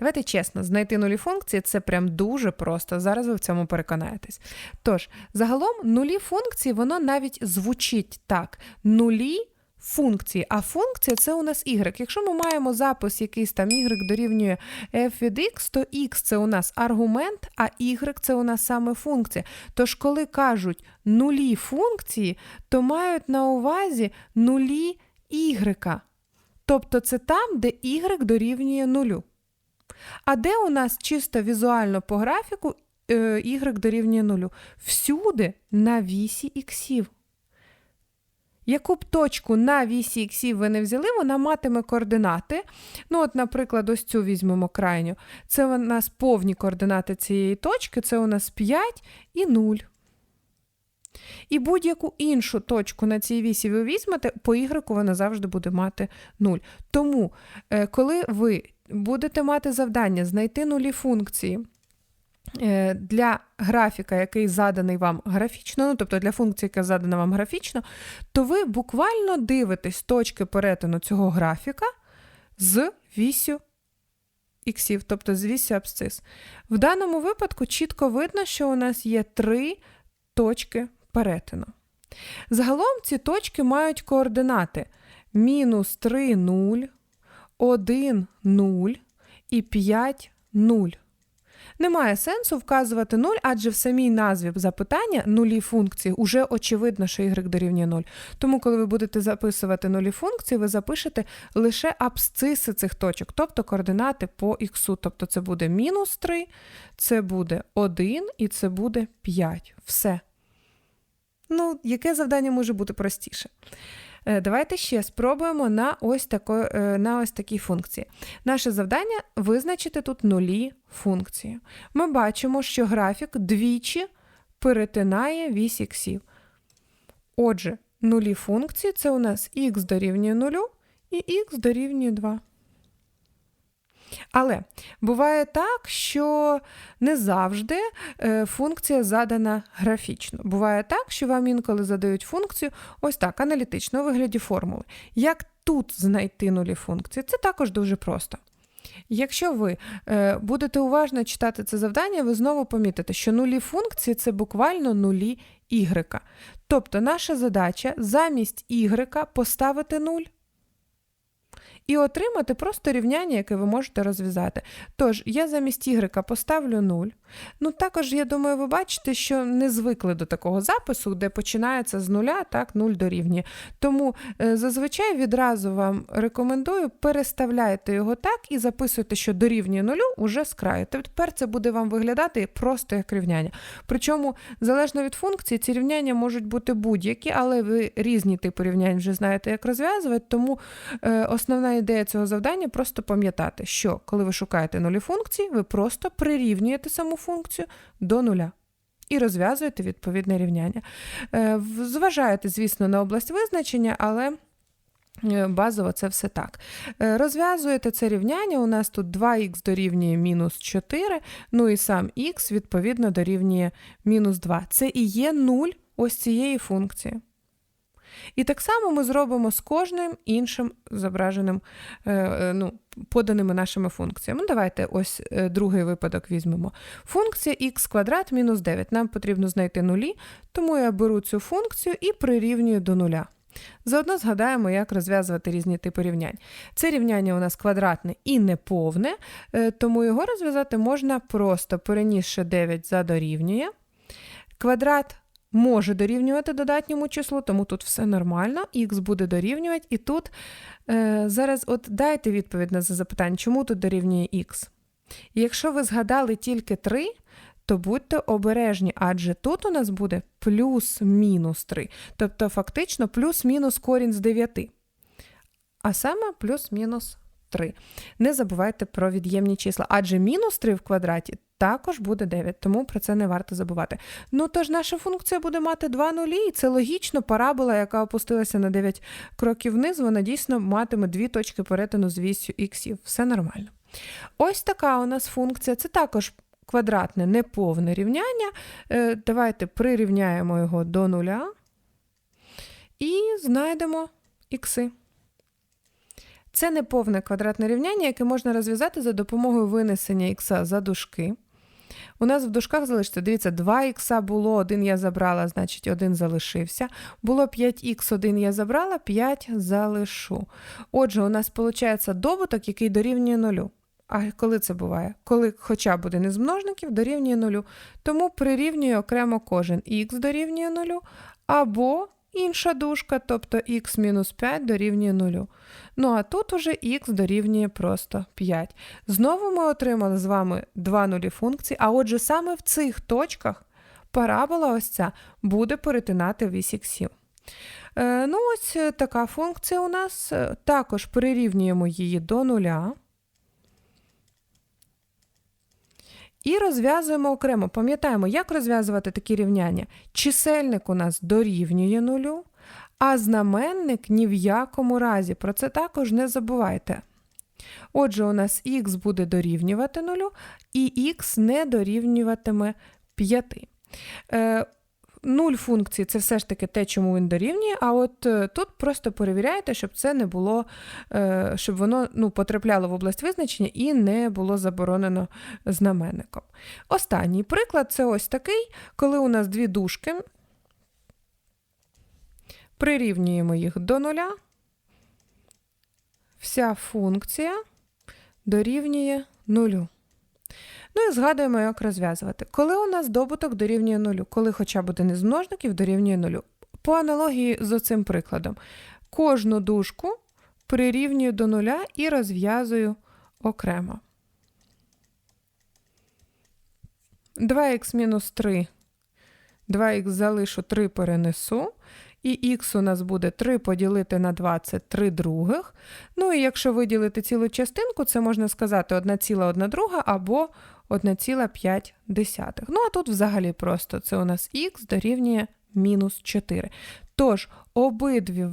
Давайте чесно, знайти нулі функції це прям дуже просто. Зараз ви в цьому переконаєтесь. Тож, загалом, нулі функції, воно навіть звучить так: нулі функції. А функція це у нас y. Якщо ми маємо запис, якийсь там y дорівнює f від x, то x це у нас аргумент, а y це у нас саме функція. Тож, коли кажуть нулі функції, то мають на увазі нулі y. Тобто це там, де y дорівнює нулю. А де у нас чисто візуально по графіку е, y дорівнює нулю? Всюди на вісі іксів. Яку б точку на вісі іксів ви не взяли, вона матиме координати. Ну, от, наприклад, ось цю візьмемо крайню. Це у нас повні координати цієї точки, це у нас 5 і 0. І будь-яку іншу точку на цій вісі ви візьмете, по y вона завжди буде мати 0. Тому, е, коли ви будете мати завдання знайти нулі функції е, для графіка, який заданий вам графічно, ну, тобто для функції, яка задана вам графічно, то ви буквально дивитесь точки перетину цього графіка з вісю іксів, тобто з вісю абсцис. В даному випадку чітко видно, що у нас є три точки перетину. Загалом ці точки мають координати мінус 3, 0, 1, 0 і 5, 0. Немає сенсу вказувати 0, адже в самій назві запитання нулі функції вже очевидно, що y дорівнює 0. Тому, коли ви будете записувати нулі функції, ви запишете лише абсциси цих точок, тобто координати по х. Тобто це буде мінус 3, це буде 1 і це буде 5. Все. Ну, яке завдання може бути простіше? Е, давайте ще спробуємо на ось, тако, е, на ось такій функції. Наше завдання визначити тут нулі функції. Ми бачимо, що графік двічі перетинає вісь іксів. Отже, нулі функції це у нас х дорівнює 0 і х дорівнює 2. Але буває так, що не завжди е, функція задана графічно. Буває так, що вам інколи задають функцію ось так, аналітично у вигляді формули. Як тут знайти нулі функції? Це також дуже просто. Якщо ви е, будете уважно читати це завдання, ви знову помітите, що нулі функції це буквально нулі y. Тобто наша задача замість y поставити 0 і отримати просто рівняння, яке ви можете розв'язати. Тож, я замість y поставлю 0. Ну, також, я думаю, ви бачите, що не звикли до такого запису, де починається з нуля, так, 0 дорівнює. Тому е, зазвичай відразу вам рекомендую переставляйте його так і записуйте, що дорівнює нулю уже з краю. Тепер це буде вам виглядати просто як рівняння. Причому, залежно від функції, ці рівняння можуть бути будь-які, але ви різні типи рівнянь вже знаєте, як розв'язувати, тому е, основна ідея цього завдання просто пам'ятати, що коли ви шукаєте нулі функції, ви просто прирівнюєте саму функцію до нуля. І розв'язуєте відповідне рівняння. Е, зважаєте, звісно, на область визначення, але е, базово це все так. Е, розв'язуєте це рівняння, у нас тут 2х дорівнює мінус 4, ну і сам х, відповідно, дорівнює мінус 2. Це і є 0 ось цієї функції. І так само ми зробимо з кожним іншим зображеним, е, е, ну, поданими нашими функціями. Ну, Давайте ось е, другий випадок візьмемо. Функція х квадрат мінус 9. Нам потрібно знайти нулі, тому я беру цю функцію і прирівнюю до нуля. Заодно згадаємо, як розв'язувати різні типи рівнянь. Це рівняння у нас квадратне і неповне, тому його розв'язати можна просто перенісши 9 за дорівнює. Квадрат може дорівнювати додатньому числу, тому тут все нормально, х буде дорівнювати. І тут е, зараз от дайте відповідь на це запитання, чому тут дорівнює х. Якщо ви згадали тільки 3, то будьте обережні, адже тут у нас буде плюс-мінус 3. Тобто, фактично, плюс-мінус корінь з 9. А саме плюс-мінус 3. Не забувайте про від'ємні числа, адже мінус 3 в квадраті також буде 9, тому про це не варто забувати. Ну тож наша функція буде мати 2 нулі, і це логічно, парабола, яка опустилася на 9 кроків вниз, вона дійсно матиме дві точки перетину з вісю іксів. Все нормально. Ось така у нас функція. Це також квадратне неповне рівняння. Е, давайте прирівняємо його до нуля і знайдемо ікси. Це не повне квадратне рівняння, яке можна розв'язати за допомогою винесення х за дужки. У нас в дужках залишиться, дивіться, 2х було, 1 я забрала, значить 1 залишився. Було 5х, 1 я забрала, 5 залишу. Отже, у нас виходить добуток, який дорівнює 0. А коли це буває? Коли хоча б один із множників дорівнює 0. Тому прирівнює окремо кожен х дорівнює 0, або інша дужка, тобто х мінус 5 дорівнює 0. Ну а тут уже х дорівнює просто 5. Знову ми отримали з вами два нулі функції, а отже, саме в цих точках парабола ось ця буде перетинати вісь іксів. Е, ну, ось е, така функція у нас. Е, Також прирівнюємо її до нуля. І розв'язуємо окремо. Пам'ятаємо, як розв'язувати такі рівняння. Чисельник у нас дорівнює нулю, а знаменник ні в якому разі. Про це також не забувайте. Отже, у нас х буде дорівнювати нулю, і х не дорівнюватиме 5. Нуль функції це все ж таки те, чому він дорівнює, а от е, тут просто перевіряєте, щоб це не було, е, щоб воно ну, потрапляло в область визначення і не було заборонено знаменником. Останній приклад це ось такий, коли у нас дві дужки, прирівнюємо їх до нуля, вся функція дорівнює нулю. Ну і згадуємо, як розв'язувати. Коли у нас добуток дорівнює нулю, коли хоча б один із множників дорівнює нулю. По аналогії з цим прикладом. Кожну дужку прирівнюю до нуля і розв'язую окремо. 2х мінус 3. 2х залишу 3 перенесу. І х у нас буде 3 поділити на 20 3 других. Ну і якщо виділити цілу частинку, це можна сказати 1 ціла 1 друга або 1,5. Ну, а тут взагалі просто це у нас х дорівнює мінус 4. Тож, обидві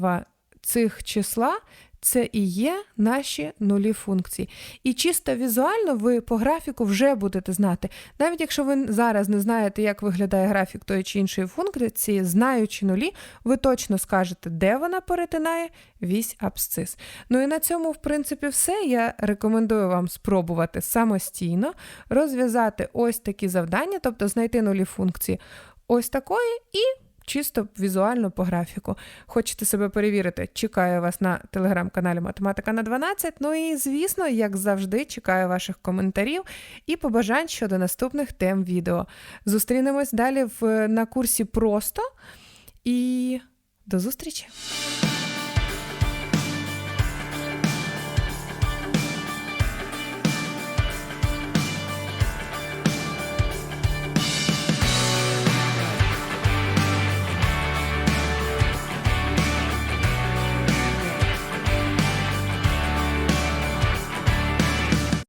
цих числа це і є наші нулі функції. І чисто візуально ви по графіку вже будете знати. Навіть якщо ви зараз не знаєте, як виглядає графік тої чи іншої функції, знаючи нулі, ви точно скажете, де вона перетинає вісь абсцис. Ну і на цьому, в принципі, все. Я рекомендую вам спробувати самостійно розв'язати ось такі завдання, тобто знайти нулі функції ось такої і чисто візуально по графіку. Хочете себе перевірити? Чекаю вас на телеграм-каналі Математика на 12. Ну і, звісно, як завжди, чекаю ваших коментарів і побажань щодо наступних тем відео. Зустрінемось далі в, на курсі просто і до зустрічі!